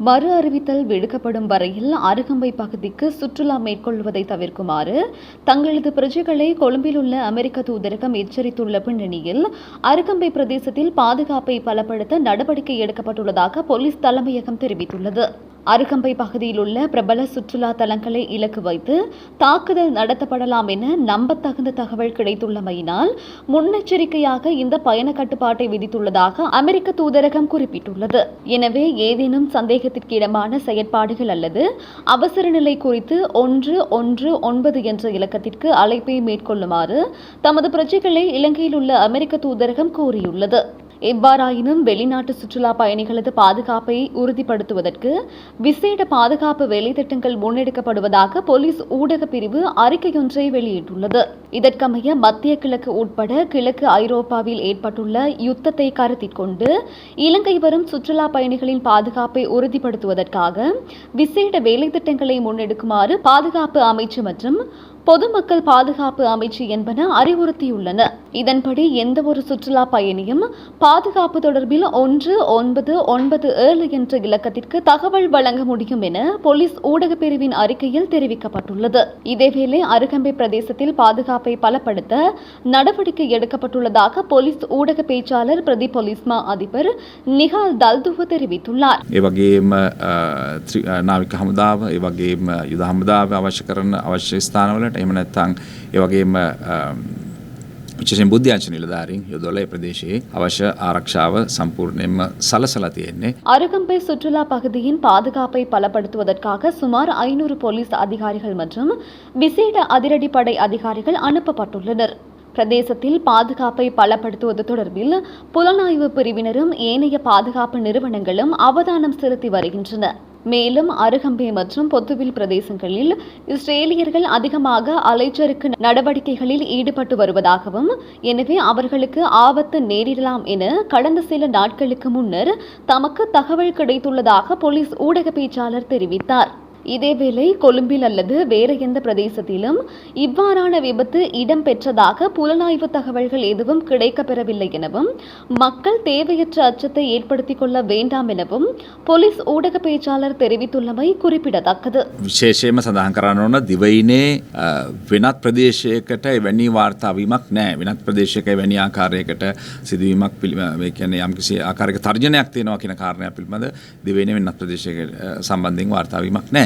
மறு அறிவித்தல் விடுக்கப்படும் வரையில் அருகம்பை பகுதிக்கு சுற்றுலா மேற்கொள்வதை தவிர்க்குமாறு தங்களது பிரஜைகளை கொழும்பில் உள்ள அமெரிக்க தூதரகம் எச்சரித்துள்ள பின்னணியில் அருகம்பை பிரதேசத்தில் பாதுகாப்பை பலப்படுத்த நடவடிக்கை எடுக்கப்பட்டுள்ளதாக போலீஸ் தலைமையகம் தெரிவித்துள்ளது. அருகம்பை பகுதியில் உள்ள பிரபல சுற்றுலா தலங்களை இலக்கு வைத்து தாக்குதல் நடத்தப்படலாம் என நம்பத்தகுந்த தகவல் கிடைத்துள்ளமையினால் முன்னெச்சரிக்கையாக இந்த பயண கட்டுப்பாட்டை விதித்துள்ளதாக அமெரிக்க தூதரகம் குறிப்பிட்டுள்ளது. எனவே ஏதேனும் சந்தேகத்திற்கு இடமான செயற்பாடுகள் அல்லது அவசர நிலை குறித்து ஒன்று ஒன்று ஒன்பது என்ற இலக்கத்திற்கு அழைப்பை மேற்கொள்ளுமாறு தமது பிரஜைகளை இலங்கையில் உள்ள அமெரிக்க தூதரகம் கூறியுள்ளது. எவ்வாறாயினும் வெளிநாட்டு சுற்றுலா பயணிகளது பாதுகாப்பை உறுதிப்படுத்துவதற்கு விசேட பாதுகாப்பு வேலைத்திட்டங்கள் முன்னெடுக்கப்படுவதாக போலீஸ் ஊடக பிரிவு அறிக்கையொன்றை வெளியிட்டுள்ளது. இதற்கமைய மத்திய கிழக்கு உட்பட கிழக்கு ஐரோப்பாவில் ஏற்பட்டுள்ள யுத்தத்தை கருத்தில் கொண்டு இலங்கை வரும் சுற்றுலா பயணிகளின் பாதுகாப்பை உறுதிப்படுத்துவதற்காக விசேட வேலைத்திட்டங்களை முன்னெடுக்குமாறு பாதுகாப்பு அமைச்சு மற்றும் பொதுமக்கள் பாதுகாப்பு அமைச்சு என்பன அறிவுறுத்தியுள்ளன இதன்படி எந்தவொரு சுற்றுலா பயணியும் பாதுகாப்பு தொடர்பில் ஒன்று ஒன்பது ஒன்பது ஏழு என்ற இலக்கத்திற்கு தகவல் வழங்க முடியும் என போலீஸ் ஊடகப் பிரிவின் அறிக்கையில் தெரிவிக்கப்பட்டுள்ளது இதேவேளை அருகம்பை பிரதேசத்தில் பாதுகாப்பை பலப்படுத்த நடவடிக்கை எடுக்கப்பட்டுள்ளதாக போலீஸ் ஊடக பேச்சாளர் பிரதி போலீஸ்மா அதிபர் நிஹால் தல்துவ தெரிவித்துள்ளார் ඒ වගේම අ, ත්‍රි- අ, නාවික හමුදාව ඒ වගේම යුද හමුදාව අවශ්‍ය කරන අවශ්‍ය ස්ථානවලට එහෙම නැත්නම් ඒ වගේම අ, විශේෂයෙන් බුද්ධ්‍යංශ නිලධාරීන් යොදවලා ඒ ප්‍රදේශයේ අවශ්‍ය ආරක්ෂාව සම්පූර්ණයෙන්ම සලසලා තියෙන්නේ. அருகம்பை சுற்றுலா பகுதியின் பாதுகாப்பை பலப்படுத்துவதற்காக சுமார் ஐநூறு போலீஸ் அதிகாரிகள் மற்றும் விசேட அதிரடிப்படை அதிகாரிகள் அனுப்பப்பட்டுள்ளனர் பிரதேசத்தில் பாதுகாப்பை பலப்படுத்துவது தொடர்பில் புலனாய்வு பிரிவினரும் ஏனைய பாதுகாப்பு நிறுவனங்களும் அவதானம் செலுத்தி வருகின்றன மேலும் அருகம்பே மற்றும் பொத்துவில் பிரதேசங்களில் இஸ்ரேலியர்கள் அதிகமாக அலைச்சறுக்கு நடவடிக்கைகளில் ஈடுபட்டு வருவதாகவும் எனவே அவர்களுக்கு ஆபத்து நேரிடலாம் என கடந்த சில நாட்களுக்கு முன்னர் தமக்கு தகவல் கிடைத்துள்ளதாக போலீஸ் ஊடக பேச்சாளர் தெரிவித்தார். இதேவேளை கொழும்பில் அல்லது வேறு எந்த பிரதேசத்திலும் இவ்வாறான விபத்து இடம்பெற்றதாக புலனாய்வு தகவல்கள் எதுவும் கிடைக்கப்பெறவில்லை எனவும் மக்கள் தேவையற்ற அச்சத்தை ஏற்படுத்திக் கொள்ள வேண்டாம் எனவும் போலீஸ் ஊடக பேச்சாளர் தெரிவித்துள்ளமை குறிப்பிடத்தக்கது විශේෂයෙන්ම සඳහන් කරන්න ඕන දිවයිනේ අ, වෙනත් ප්‍රදේශයකට එවැනි වාර්තාවීමක් නෑ වෙනත් ප්‍රදේශයක වැනි ආකාරයකට සිදුවීමක් පිළි මේ කියන්නේ යම්කිසි ආකාරයක තර්ජනයක් තියෙනවා කියන කාරණයක් පිළිබඳ දිවයිනේ වෙනත් ප්‍රදේශයක අ, සම්බන්ධයෙන් වාර්තාවීමක් නෑ.